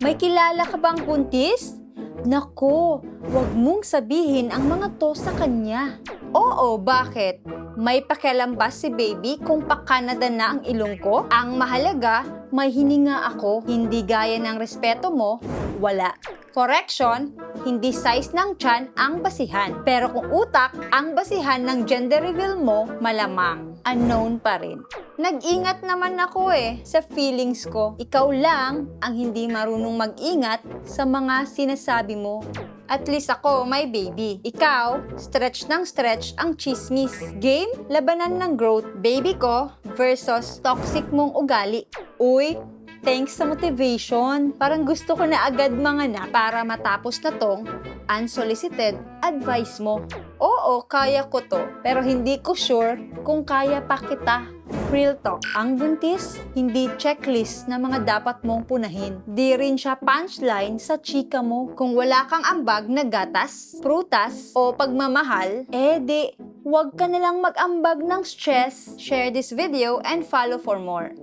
May kilala ka bang buntis? Nako, wag mong sabihin ang mga to sa kanya. Oo, bakit? May pakialam ba si baby kung pa-Canada na ang ilong ko? Ang mahalaga, may hininga ako, hindi gaya ng respeto mo, wala. Correction, hindi size ng tiyan ang basihan. Pero kung utak ang basihan ng gender reveal mo, malamang unknown pa rin. Nag-ingat naman ako eh sa feelings ko. Ikaw lang ang hindi marunong mag-ingat sa mga sinasabi mo. At least ako, my baby. Ikaw, stretch ng stretch ang chismis. Game, labanan ng growth, baby ko versus toxic mong ugali. Uy, thanks sa motivation. Parang gusto ko na agad mga na para matapos na tong unsolicited advice mo. Oo, kaya ko to. Pero hindi ko sure kung kaya pa kita. Real talk, ang buntis, hindi checklist na mga dapat mong punahin. Di rin siya punchline sa chika mo. Kung wala kang ambag na gatas, prutas, o pagmamahal, eh di, huwag ka nalang mag-ambag ng stress. Share this video and follow for more.